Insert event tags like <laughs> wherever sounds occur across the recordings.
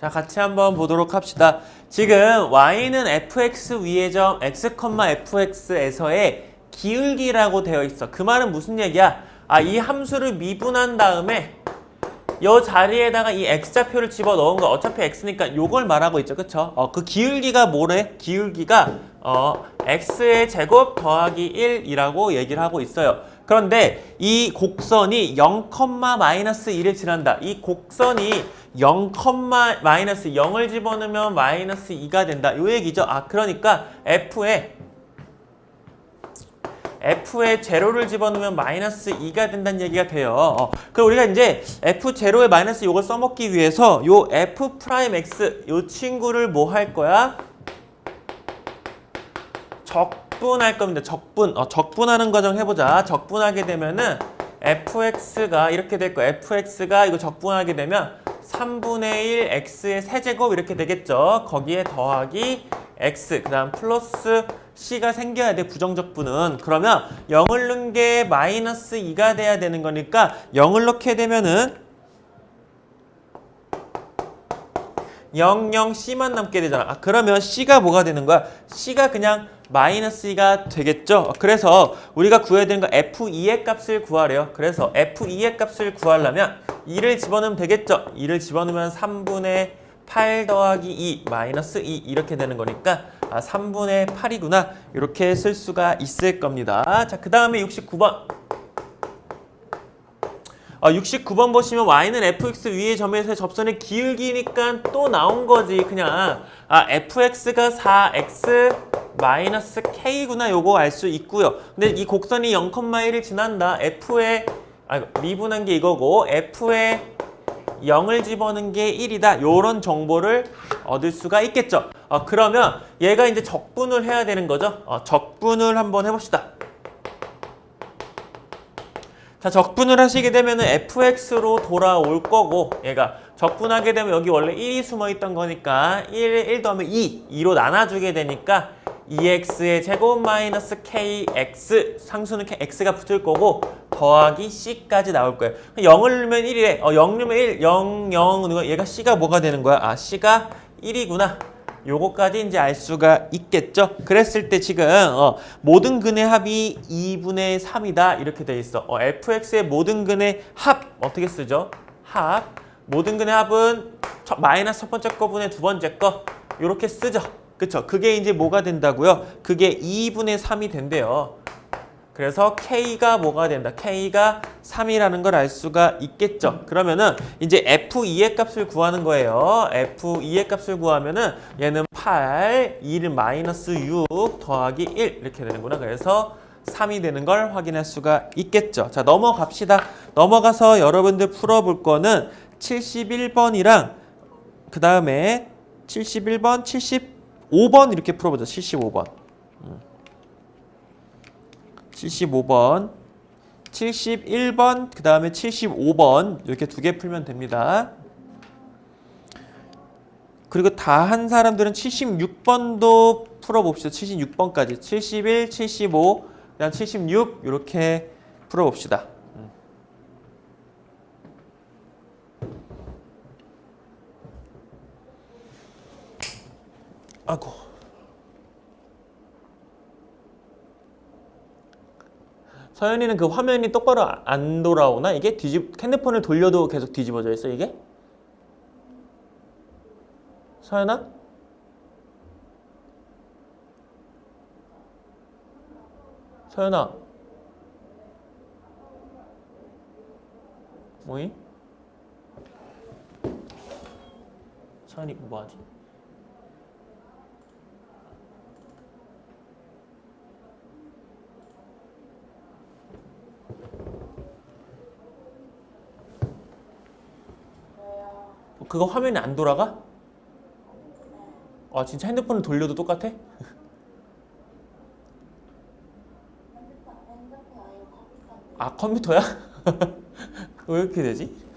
자, 같이 한번 보도록 합시다. 지금 y는 fx 위의 점 x, fx에서의 기울기라고 되어 있어. 그 말은 무슨 얘기야? 아, 이 함수를 미분한 다음에 요 자리에다가 이 x좌표를 집어 넣은 거 어차피 x니까 요걸 말하고 있죠. 그쵸? 어, 그 기울기가 뭐래? 기울기가 어, x의 제곱 더하기 1이라고 얘기를 하고 있어요. 그런데 이 곡선이 0, 마이너스 1을 지난다. 이 곡선이 0, 마이너스 0을 집어넣으면 마이너스 2가 된다. 요 얘기죠. 아, 그러니까 f에 F에 제로를 집어넣으면 마이너스 2가 된다는 얘기가 돼요. 어, 그럼 우리가 이제 F 제로에 마이너스 이걸 써먹기 위해서 요 F 프라임 X 요 친구를 뭐 할 거야? 적 분할 겁니다. 적분. 어, 적분하는 과정 해보자. 적분하게 되면은 fx가 이렇게 될 거야. fx가 이거 적분하게 되면 3분의 1 x의 세제곱 이렇게 되겠죠. 거기에 더하기 x 그 다음 플러스 c가 생겨야 돼 부정적분은 그러면 0을 넣은 게 마이너스 2가 돼야 되는 거니까 0을 넣게 되면은 0, 0, C만 남게 되잖아. 아, 그러면 C가 뭐가 되는 거야? C가 그냥 마이너스 2가 되겠죠? 그래서 우리가 구해야 되는 거 F2의 값을 구하래요. 그래서 F2의 값을 구하려면 2를 집어넣으면 되겠죠? 2를 집어넣으면 3분의 8 더하기 2 마이너스 2 이렇게 되는 거니까 아, 3분의 8이구나 이렇게 쓸 수가 있을 겁니다. 자, 그 다음에 69번. 아, 69번 보시면 y는 fx 위의 점에서의 접선의 기울기니까 또 나온 거지 그냥. 아 fx가 4x 마이너스 k구나 요거 알 수 있고요. 근데 이 곡선이 0,1을 지난다. f에 아 미분한 게 이거고 f에 0을 집어넣은 게 1이다. 요런 정보를 얻을 수가 있겠죠. 아, 그러면 얘가 이제 적분을 해야 되는 거죠. 어, 적분을 한번 해봅시다 자, 적분을 하시게 되면은 fx로 돌아올 거고 얘가 적분하게 되면 여기 원래 1이 숨어 있던 거니까 1, 1 더하면 2, 2로 나눠주게 되니까 2x의 제곱 마이너스 kx 상수는 x가 붙을 거고 더하기 c까지 나올 거예요. 0을 넣으면 1이래. 어, 0 넣으면 1, 0, 0 넣으면 얘가 c가 뭐가 되는 거야? 아, c가 1이구나. 요거까지 이제 알 수가 있겠죠. 그랬을 때 지금 어, 모든 근의 합이 2분의 3이다 이렇게 돼 있어. 어, fx의 모든 근의 합 어떻게 쓰죠? 합 모든 근의 합은 첫, 마이너스 첫 번째 거분의 두 번째 거 이렇게 쓰죠. 그쵸? 그게 이제 뭐가 된다고요? 그게 2분의 3이 된대요. 그래서 K가 뭐가 된다? K가 3이라는 걸 알 수가 있겠죠. 그러면은 이제 F2의 값을 구하는 거예요. F2의 값을 구하면은 얘는 8, 2는 마이너스 6 더하기 1 이렇게 되는구나. 그래서 3이 되는 걸 확인할 수가 있겠죠. 자, 넘어갑시다. 넘어가서 여러분들 풀어볼 거는 71번이랑 그 다음에 71번, 75번 이렇게 풀어보자. 75번. 75번, 71번, 그 다음에 75번 이렇게 두 개 풀면 됩니다. 그리고 다 한 사람들은 76번도 풀어봅시다. 76번까지. 71, 75, 그다음 76 이렇게 풀어봅시다. 음. 아고. 서연이는 그 화면이 똑바로 안 돌아오나? 이게 뒤집 핸드폰을 돌려도 계속 뒤집어져 있어 이게? 서연아? 서연아 뭐니? 서연이 뭐하지? 그거 화면이 안 돌아가? 아 진짜 핸드폰을 돌려도 똑같아? <laughs> 아 컴퓨터야? <laughs> 왜 이렇게 되지?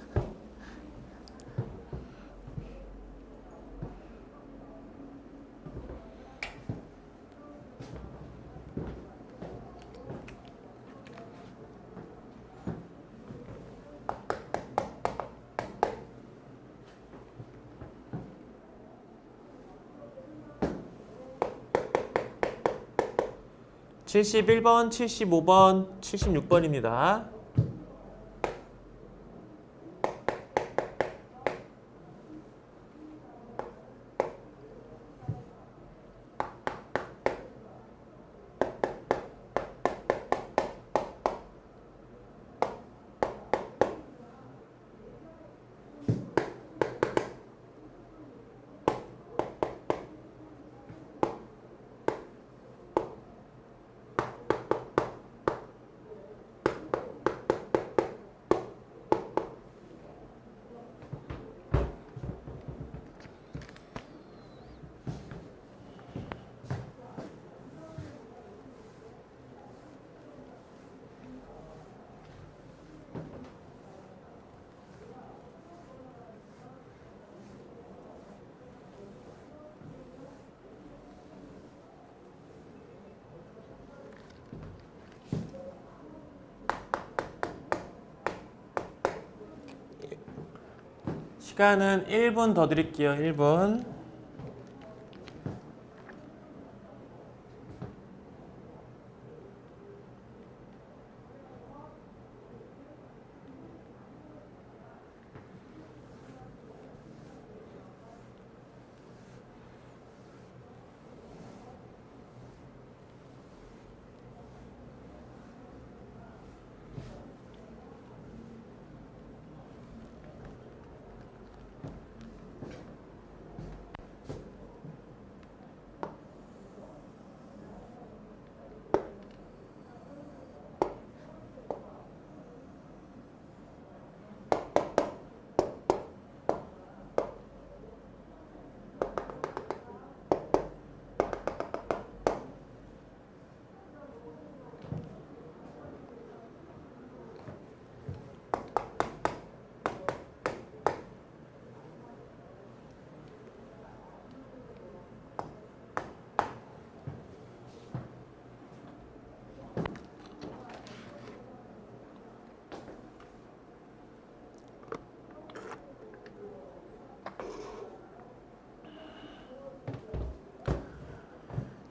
71번, 75번, 76번입니다. 시간은 1분 더 드릴게요. 1분.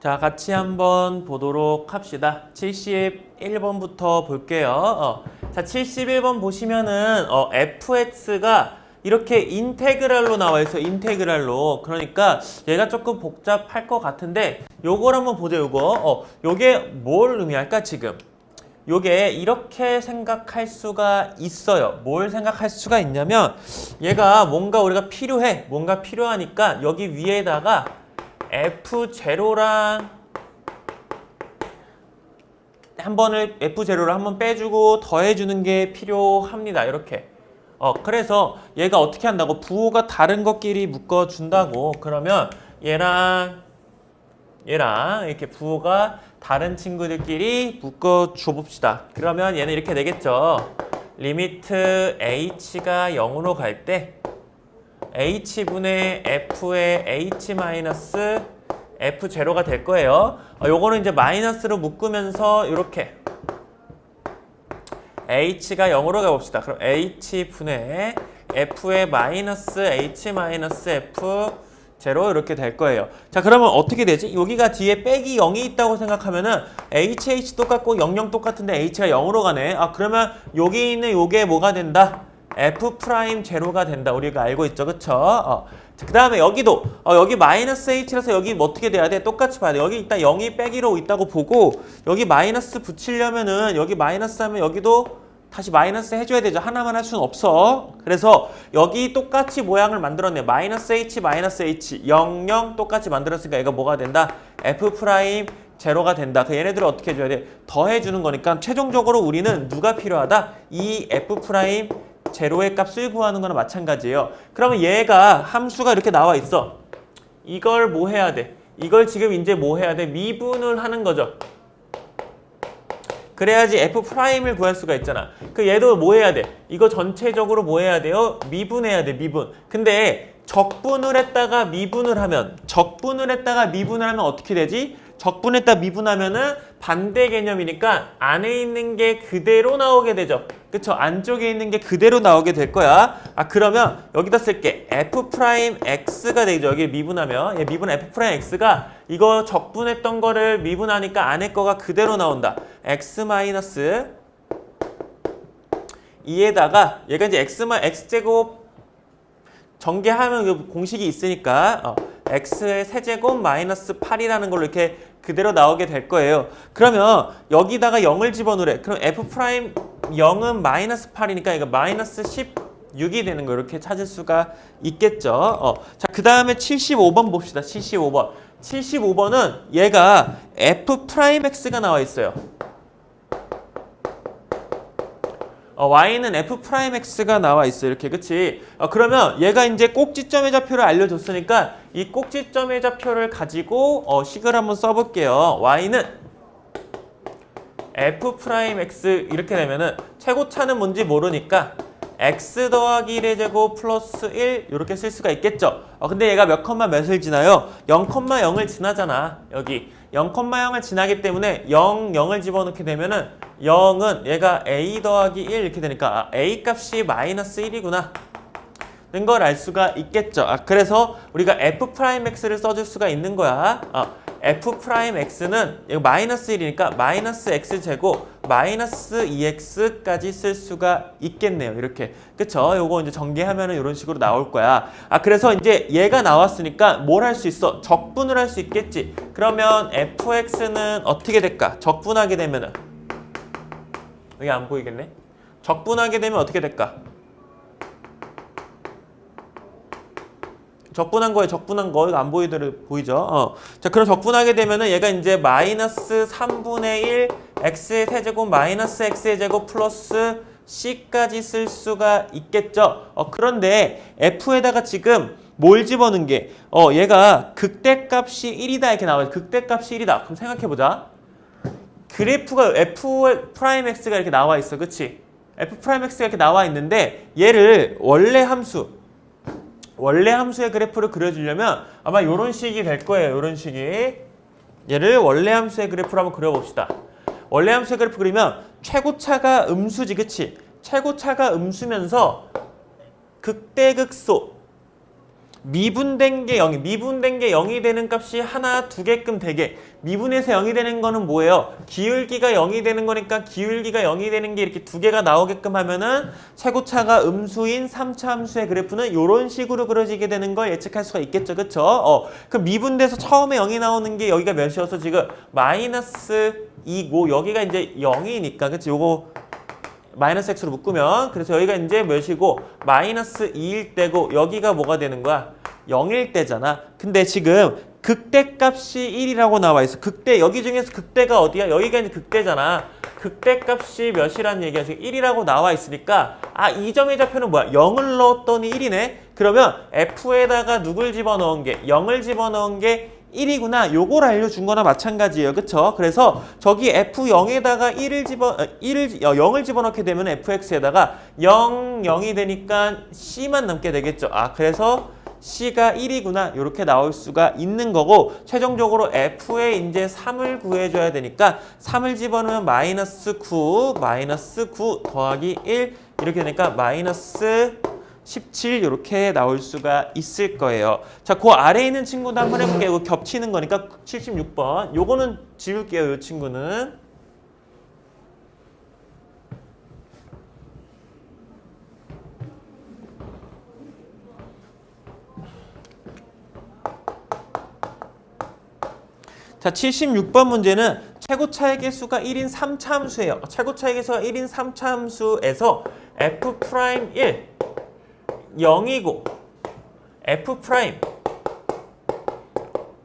자, 같이 한번 보도록 합시다. 71번부터 볼게요. 어. 자, 71번 보시면은 어, fx가 이렇게 인테그랄로 나와 있어요. 인테그랄로. 그러니까 얘가 조금 복잡할 것 같은데 요걸 한번 보죠. 요거. 어, 요게 뭘 의미할까 지금? 요게 이렇게 생각할 수가 있어요. 뭘 생각할 수가 있냐면 얘가 뭔가 우리가 필요해. 뭔가 필요하니까 여기 위에다가 F0랑 한 번을 F0를 한 번 빼주고 더해주는 게 필요합니다. 이렇게. 어, 그래서 얘가 어떻게 한다고? 부호가 다른 것끼리 묶어준다고. 그러면 얘랑 얘랑 이렇게 부호가 다른 친구들끼리 묶어줘 봅시다. 그러면 얘는 이렇게 되겠죠. 리미트 h가 0으로 갈 때 h분의 f의 h 마이너스 f0가 될 거예요. 어, 요거는 이제 마이너스로 묶으면서 이렇게 h가 0으로 가봅시다. 그럼 h분의 f의 마이너스 h 마이너스 f 제로 이렇게 될 거예요. 자 그러면 어떻게 되지? 여기가 뒤에 빼기 0이 있다고 생각하면은 hh 똑같고 00 똑같은데 h가 0으로 가네. 아 그러면 여기 있는 요게 뭐가 된다? F 프라임 제로가 된다. 우리가 알고 있죠, 그쵸? 어. 그 다음에 여기도 어, 여기 마이너스 h라서 여기 뭐 어떻게 돼야 돼? 똑같이 봐야 돼. 여기 일단 0이 빼기로 있다고 보고 여기 마이너스 붙이려면은 여기 마이너스 하면 여기도 다시 마이너스 해줘야 되죠. 하나만 할 수는 없어. 그래서 여기 똑같이 모양을 만들었네. 마이너스 h 마이너스 h 0 0 똑같이 만들었으니까 얘가 뭐가 된다? f 프라임 제로가 된다. 그 얘네들을 어떻게 해줘야 돼? 더해주는 거니까 최종적으로 우리는 누가 필요하다? 이 f 프라임 제로의 값을 구하는 거나 마찬가지예요. 그러면 얘가 함수가 이렇게 나와 있어. 이걸 뭐 해야 돼? 이걸 지금 이제 뭐 해야 돼? 미분을 하는 거죠. 그래야지 f 프라임을 구할 수가 있잖아. 그 얘도 뭐 해야 돼? 이거 전체적으로 뭐 해야 돼요? 미분해야 돼, 미분. 근데 적분을 했다가 미분을 하면 적분을 했다가 미분을 하면 어떻게 되지? 적분했다 미분하면은 반대 개념이니까 안에 있는 게 그대로 나오게 되죠. 그쵸? 안쪽에 있는 게 그대로 나오게 될 거야. 아, 그러면 여기다 쓸게. f 프라임 x가 되죠. 여기 미분하면. 얘 미분 f 프라임 x가 이거 적분했던 거를 미분하니까 안에 거가 그대로 나온다. x 마이너스 2에다가 얘가 이제 x 마 x제곱 전개하면 그 공식이 있으니까 어, x의 세제곱 마이너스 8이라는 걸로 이렇게 그대로 나오게 될 거예요. 그러면 여기다가 0을 집어넣으래. 그럼 f 프라임 0은 마이너스 8이니까 이거 마이너스 16이 되는 거 이렇게 찾을 수가 있겠죠. 어. 자, 그 다음에 75번 봅시다. 75번. 75번은 얘가 f 프라임 x가 나와 있어요. 어, y는 f 프라임 x가 나와 있어 요 이렇게 그치? 어, 그러면 얘가 이제 꼭지점의 좌표를 알려줬으니까 이 꼭지점의 좌표를 가지고 어, 식을 한번 써볼게요. y는 f 프라임 x 이렇게 되면은 최고차는 뭔지 모르니까 x 더하기 1의 제곱 플러스 1 이렇게 쓸 수가 있겠죠. 어, 근데 얘가 몇 컴마 몇을 지나요? 0,0을 지나잖아. 여기 0,0을 지나기 때문에 0, 0을 집어넣게 되면은 0은 얘가 a 더하기 1 이렇게 되니까 아, a 값이 마이너스 1이구나. 는 걸 알 수가 있겠죠. 아, 그래서 우리가 f 프라임 x를 써줄 수가 있는 거야. 어, f 프라임 x는 이거 마이너스 1이니까 마이너스 x 제곱 마이너스 2x까지 쓸 수가 있겠네요. 이렇게 그쵸? 요거 이제 전개하면은 이런 식으로 나올 거야. 아 그래서 이제 얘가 나왔으니까 뭘 할 수 있어? 적분을 할 수 있겠지. 그러면 fx는 어떻게 될까? 적분하게 되면은 여기 안 보이겠네. 적분하게 되면 어떻게 될까? 적분한 거에 적분한 거 이거 안 보이더라 보이죠? 어. 자 그럼 적분하게 되면은 얘가 이제 마이너스 3분의 1 x의 세제곱 마이너스 x의 제곱 플러스 c까지 쓸 수가 있겠죠. 어 그런데 f에다가 지금 뭘 집어넣은 게 어 얘가 극대값이 1이다 이렇게 나와요. 극대값이 1이다. 그럼 생각해 보자. 그래프가 f 프라임 x가 이렇게 나와 있어. 그치? f 프라임 x가 이렇게 나와 있는데 얘를 원래 함수 원래 함수의 그래프를 그려주려면 아마 이런 식이 될 거예요. 이런 식이. 얘를 원래 함수의 그래프로 한번 그려봅시다. 원래 함수의 그래프 그리면 최고차가 음수지, 그치? 최고차가 음수면서 극대극소 미분된 게 0이 미분된 게 0이 되는 값이 하나 두 개끔 되게 미분에서 0이 되는 거는 뭐예요? 기울기가 0이 되는 거니까 기울기가 0이 되는 게 이렇게 두 개가 나오게끔 하면은 최고차가 음수인 3차 함수의 그래프는 이런 식으로 그려지게 되는 걸 예측할 수가 있겠죠. 그쵸? 어, 그 미분돼서 처음에 0이 나오는 게 여기가 몇이어서 지금 마이너스 2고 여기가 이제 0이니까 그치? 요거 마이너스 x로 묶으면 그래서 여기가 이제 몇이고 마이너스 2일 때고 여기가 뭐가 되는 거야? 0일 때잖아. 근데 지금 극대값이 1이라고 나와 있어. 극대 여기 중에서 극대가 어디야? 여기가 이제 극대잖아. 극대값이 몇이라는 얘기야. 지금 1이라고 나와 있으니까 아 이 점의 좌표는 뭐야? 0을 넣었더니 1이네. 그러면 f에다가 누굴 집어넣은 게 0을 집어넣은 게 1이구나. 요걸 알려준 거나 마찬가지예요. 그쵸? 그래서 저기 F0에다가 1을 집어, 어, 1을, 0을 집어넣게 되면 FX에다가 0, 0이 되니까 C만 남게 되겠죠. 아, 그래서 C가 1이구나. 이렇게 나올 수가 있는 거고, 최종적으로 F에 이제 3을 구해줘야 되니까 3을 집어넣으면 마이너스 9, 마이너스 9 더하기 1 이렇게 되니까 마이너스 17 이렇게 나올 수가 있을 거예요. 자, 그 아래에 있는 친구도 한번 해볼게요. 겹치는 거니까 76번. 요거는 지울게요. 이 친구는. 자, 76번 문제는 최고 차의 개수가 1인 3차 함수예요. 최고 차의 개수가 1인 3차 함수에서 f 프라임 1 0이고 f 프라임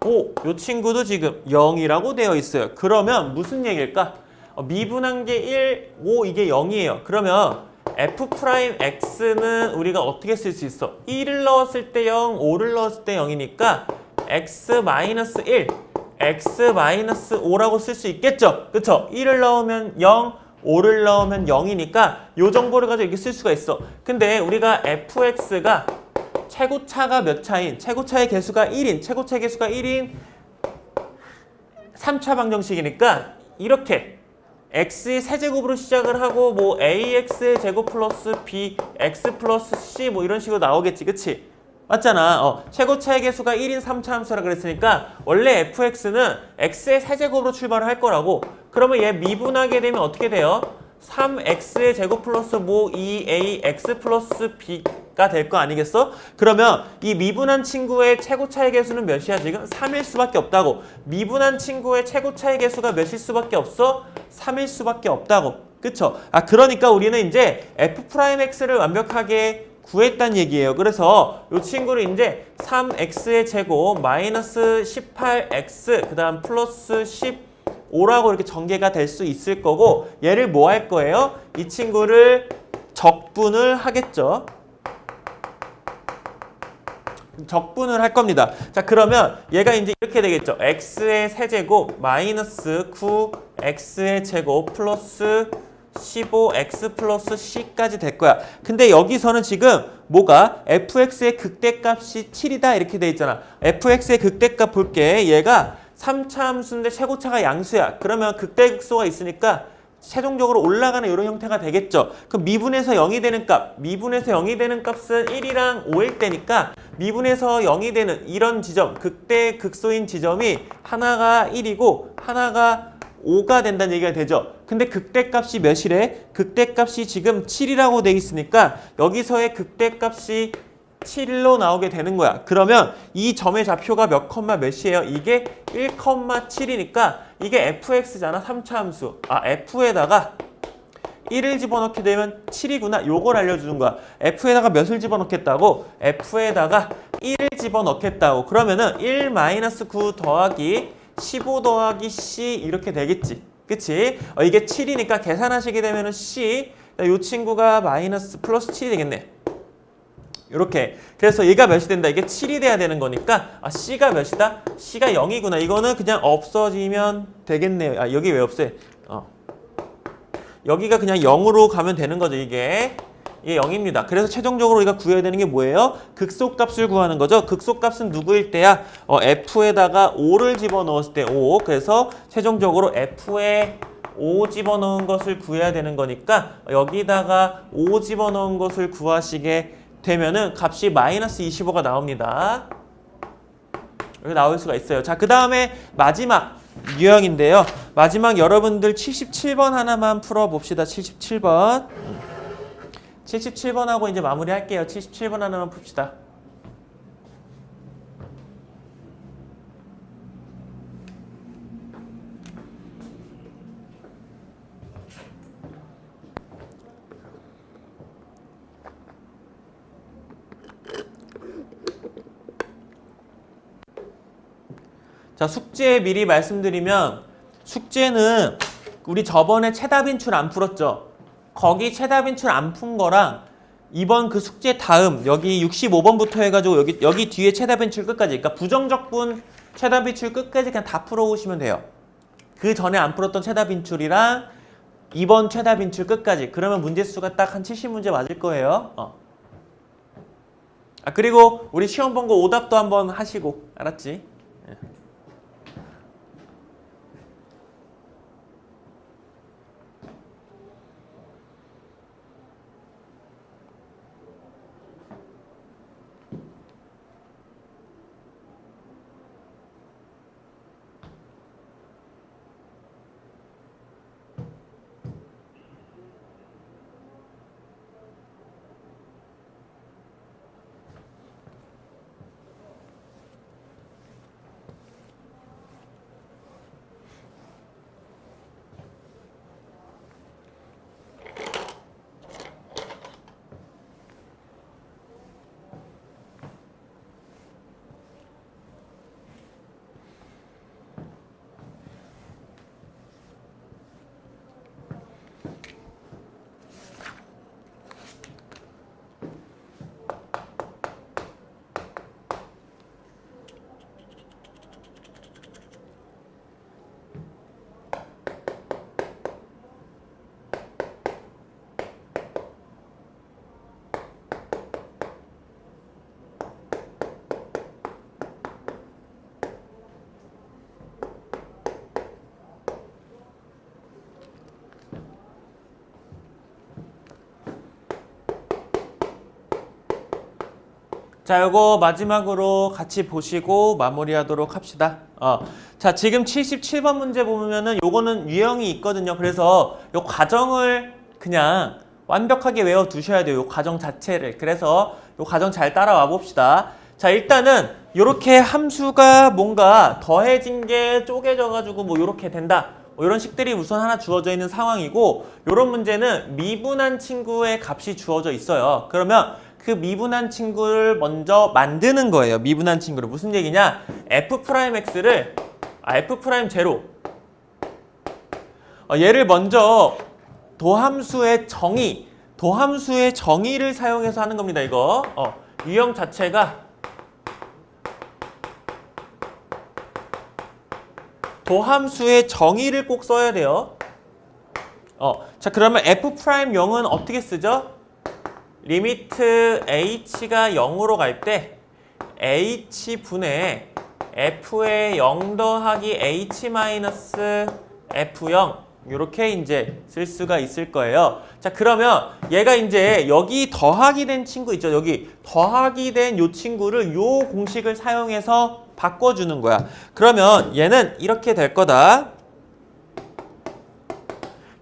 5, 요 친구도 지금 0이라고 되어 있어요. 그러면 무슨 얘기일까? 어, 미분한 게 1, 5 이게 0이에요. 그러면 f 프라임 x는 우리가 어떻게 쓸 수 있어? 1을 넣었을 때 0, 5를 넣었을 때 0이니까 x 마이너스 1, x 마이너스 5라고 쓸 수 있겠죠? 그쵸? 1을 넣으면 0, 5를 넣으면 0이니까 요 정보를 가지고 이렇게 쓸 수가 있어. 근데 우리가 fx가 최고차가 몇 차인? 최고차의 개수가 1인, 최고차의 개수가 1인 3차 방정식이니까 이렇게 x의 세제곱으로 시작을 하고 뭐 ax의 제곱 플러스 bx 플러스 c 뭐 이런 식으로 나오겠지 그치? 맞잖아 어, 최고차의 개수가 1인 3차 함수라 그랬으니까 원래 fx는 x의 세제곱으로 출발을 할 거라고 그러면 얘 미분하게 되면 어떻게 돼요? 3x의 제곱 플러스 뭐 2ax 플러스 b가 될 거 아니겠어? 그러면 이 미분한 친구의 최고차의 개수는 몇이야 지금? 3일 수밖에 없다고 미분한 친구의 최고차의 개수가 몇일 수밖에 없어? 3일 수밖에 없다고 그쵸? 아 그러니까 우리는 이제 f'x를 완벽하게 구했단 얘기예요. 그래서 이 친구를 이제 3x의 제곱 마이너스 18x 그 다음 플러스 15라고 이렇게 전개가 될 수 있을 거고 얘를 뭐 할 거예요? 이 친구를 적분을 하겠죠. 적분을 할 겁니다. 자 그러면 얘가 이제 이렇게 되겠죠. x의 세제곱 마이너스 9x의 제곱 플러스 15x 플러스 c까지 될 거야. 근데 여기서는 지금 뭐가 fx의 극대값이 7이다 이렇게 돼 있잖아. fx의 극대값 볼게. 얘가 3차 함수인데 최고차가 양수야. 그러면 극대극소가 있으니까 최종적으로 올라가는 이런 형태가 되겠죠. 그럼 미분에서 0이 되는 값, 미분에서 0이 되는 값은 1이랑 5일 때니까 미분에서 0이 되는 이런 지점, 극대 극소인 지점이 하나가 1이고 하나가 5가 된다는 얘기가 되죠. 근데 극대값이 몇이래? 극대값이 지금 7이라고 돼 있으니까 여기서의 극대값이 7로 나오게 되는 거야. 그러면 이 점의 좌표가 몇 컴마 몇이에요? 이게 1,7이니까 이게 fx잖아. 3차 함수. 아, f에다가 1을 집어넣게 되면 7이구나. 요걸 알려주는 거야. f에다가 몇을 집어넣겠다고? f에다가 1을 집어넣겠다고. 그러면은 1-9 더하기 15 더하기 c 이렇게 되겠지. 그치? 어, 이게 7이니까 계산하시게 되면은 c 이 친구가 마이너스 플러스 7이 되겠네. 이렇게 그래서 얘가 몇이 된다 이게 7이 돼야 되는 거니까 아 C가 몇이다? C가 0이구나 이거는 그냥 없어지면 되겠네요 아 여기 왜 없애? 어. 여기가 그냥 0으로 가면 되는 거죠 이게 이게 0입니다 그래서 최종적으로 우리가 구해야 되는 게 뭐예요? 극소값을 구하는 거죠 극소값은 누구일 때야? 어, F에다가 5를 집어넣었을 때 5 그래서 최종적으로 F에 5 집어넣은 것을 구해야 되는 거니까 여기다가 5 집어넣은 것을 구하시게 되면은 값이 마이너스 25가 나옵니다. 여기 나올 수가 있어요. 자, 그 다음에 마지막 유형인데요. 마지막 여러분들 77번 하나만 풀어봅시다. 77번. 77번 하고 이제 마무리 할게요. 77번 하나만 풉시다. 자, 숙제 미리 말씀드리면 숙제는 우리 저번에 최다 인출 안 풀었죠? 거기 최다 인출 안 푼 거랑 이번 그 숙제 다음 여기 65번부터 해가지고 여기 여기 뒤에 최다 인출 끝까지 그러니까 부정적분 최다 인출 끝까지 그냥 다 풀어오시면 돼요. 그 전에 안 풀었던 최다 인출이랑 이번 최다 인출 끝까지 그러면 문제 수가 딱 한 70문제 맞을 거예요. 어. 아 그리고 우리 시험 본 거 오답도 한번 하시고 알았지? 자, 요거 마지막으로 같이 보시고 마무리하도록 합시다. 어. 자, 지금 77번 문제 보면은 요거는 유형이 있거든요. 그래서 요 과정을 그냥 완벽하게 외워 두셔야 돼요. 요 과정 자체를. 그래서 요 과정 잘 따라와 봅시다. 자, 일단은 요렇게 함수가 뭔가 더해진 게 쪼개져 가지고 뭐 요렇게 된다. 뭐 이런 식들이 우선 하나 주어져 있는 상황이고 요런 문제는 미분한 친구의 값이 주어져 있어요. 그러면 그 미분한 친구를 먼저 만드는 거예요. 미분한 친구를 무슨 얘기냐? f 프라임 x를 아, f 프라임 제로 어, 얘를 먼저 도함수의 정의 도함수의 정의를 사용해서 하는 겁니다. 이거 어, 유형 자체가 도함수의 정의를 꼭 써야 돼요. 어, 자 그러면 f 프라임 0은 어떻게 쓰죠? 리미트 h가 0으로 갈 때 h 분의 f의 0 더하기 h 마이너스 f0 이렇게 이제 쓸 수가 있을 거예요. 자 그러면 얘가 이제 여기 더하기 된 친구 있죠. 여기 더하기 된 요 친구를 요 공식을 사용해서 바꿔주는 거야. 그러면 얘는 이렇게 될 거다.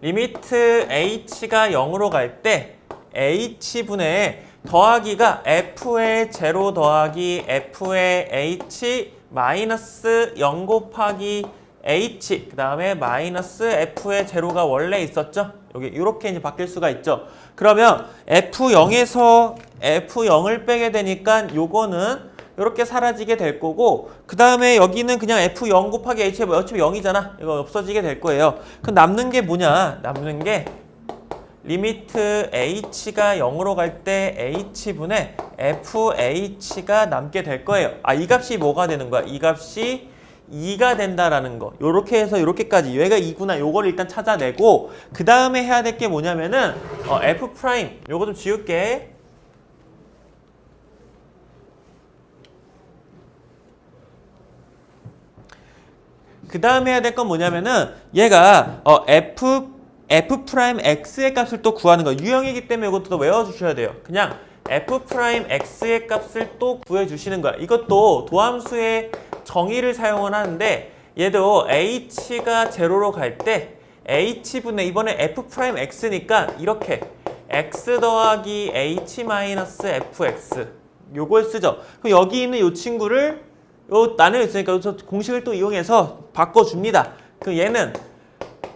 리미트 h가 0으로 갈 때 h분의 더하기가 f의 제로 더하기 f의 h 마이너스 0 곱하기 h 그 다음에 마이너스 f의 제로가 원래 있었죠? 여기 이렇게 이제 바뀔 수가 있죠. 그러면 f0에서 f0을 빼게 되니까 요거는 이렇게 사라지게 될 거고 그 다음에 여기는 그냥 f0 곱하기 뭐 어차피 0이잖아. 이거 없어지게 될 거예요. 그럼 남는 게 뭐냐? 남는 게 리미트 h가 0으로 갈 때 h분의 fh가 남게 될 거예요. 아, 이 값이 뭐가 되는 거야? 이 값이 2가 된다라는 거. 요렇게 해서 요렇게까지 얘가 2구나 요거를 일단 찾아내고 그 다음에 해야 될 게 뭐냐면은 어, f 프라임 요거 좀 지울게. 그 다음에 해야 될 건 뭐냐면은 얘가 어, f f 프라임 x의 값을 또 구하는 거 유형이기 때문에 이것도 또 외워주셔야 돼요. 그냥 f 프라임 x의 값을 또 구해주시는 거야. 이것도 도함수의 정의를 사용을 하는데 얘도 h가 제로로 갈 때 h분의 이번에 f 프라임 x니까 이렇게 x 더하기 h 마이너스 fx 요걸 쓰죠. 그럼 여기 있는 이 친구를 요 나눠 있으니까 공식을 또 이용해서 바꿔줍니다. 그 얘는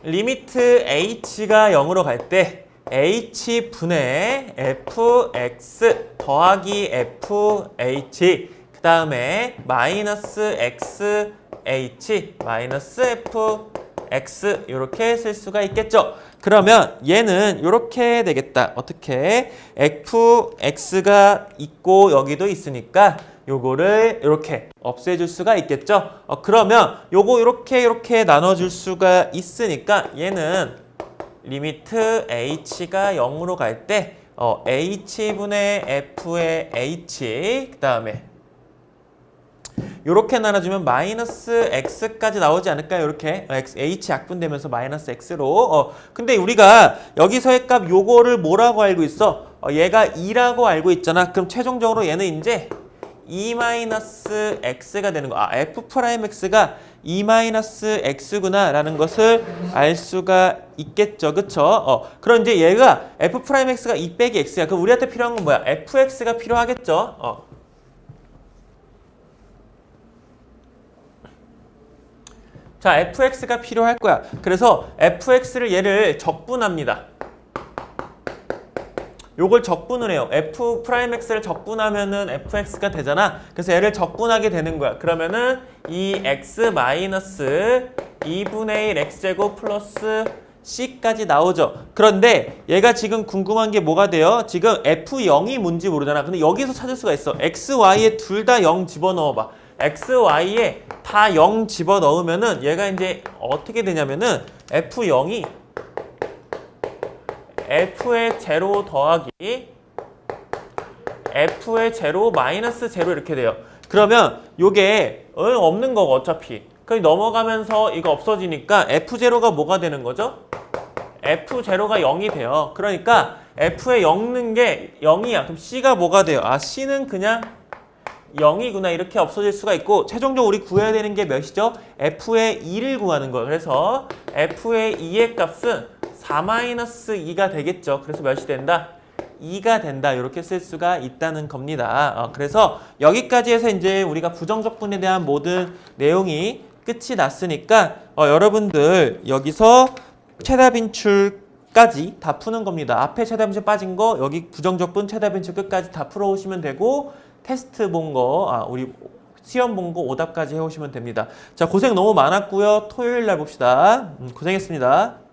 리미트 h가 0으로 갈 때 h분의 fx 더하기 fh 그 다음에 마이너스 xh 마이너스 fx 이렇게 쓸 수가 있겠죠. 그러면 얘는 이렇게 되겠다. 어떻게? fx가 있고 여기도 있으니까 요거를 이렇게 없애줄 수가 있겠죠. 어, 그러면 요거 이렇게 이렇게 나눠줄 수가 있으니까 얘는 리미트 h가 0으로 갈때 어, h분의 f의 h 그 다음에 요렇게 나눠주면 마이너스 x까지 나오지 않을까요? 이렇게 x, h 약분되면서 마이너스 x로 어, 근데 우리가 여기서의 값 요거를 뭐라고 알고 있어? 어, 얘가 2라고 알고 있잖아. 그럼 최종적으로 얘는 이제 2-x가 되는 거. 아, f 프라임 x가 2-x구나 라는 것을 알 수가 있겠죠. 그쵸? 어, 그럼 이제 얘가 f 프라임 x가 2 빼기 x야. 그럼 우리한테 필요한 건 뭐야? fx가 필요하겠죠? 어. 자, fx가 필요할 거야. 그래서 fx를 얘를 적분합니다. 요걸 적분을 해요. f 프라임 x를 적분하면은 fx가 되잖아. 그래서 얘를 적분하게 되는 거야. 그러면은 이 x 마이너스 2분의 1 x제곱 플러스 c까지 나오죠. 그런데 얘가 지금 궁금한 게 뭐가 돼요? 지금 f0이 뭔지 모르잖아. 근데 여기서 찾을 수가 있어. x, y에 둘 다 0 집어넣어 봐. x, y에 다 0 집어넣으면은 얘가 이제 어떻게 되냐면은 f0이 f의 제로 더하기 f의 제로 마이너스 제로 이렇게 돼요. 그러면 요게 응, 없는 거고 어차피. 그럼 넘어가면서 이거 없어지니까 f0가 뭐가 되는 거죠? f0가 0이 돼요. 그러니까 f에 0는 게 0이야. 그럼 c가 뭐가 돼요? 아 c는 그냥 0이구나 이렇게 없어질 수가 있고 최종적으로 우리 구해야 되는 게 몇이죠? f의 2를 구하는 거예요. 그래서 f의 2의 값은 4-2가 되겠죠. 그래서 몇이 된다? 2가 된다. 이렇게 쓸 수가 있다는 겁니다. 어, 그래서 여기까지 해서 이제 우리가 부정적분에 대한 모든 내용이 끝이 났으니까 어, 여러분들 여기서 최다 빈출 까지 다 푸는 겁니다. 앞에 최다 빈출 빠진 거 여기 부정적분 최다 빈출 끝까지 다 풀어오시면 되고 테스트 본 거, 아, 우리 시험 본 거 오답까지 해오시면 됩니다. 자 고생 너무 많았고요. 토요일 날 봅시다. 음, 고생했습니다.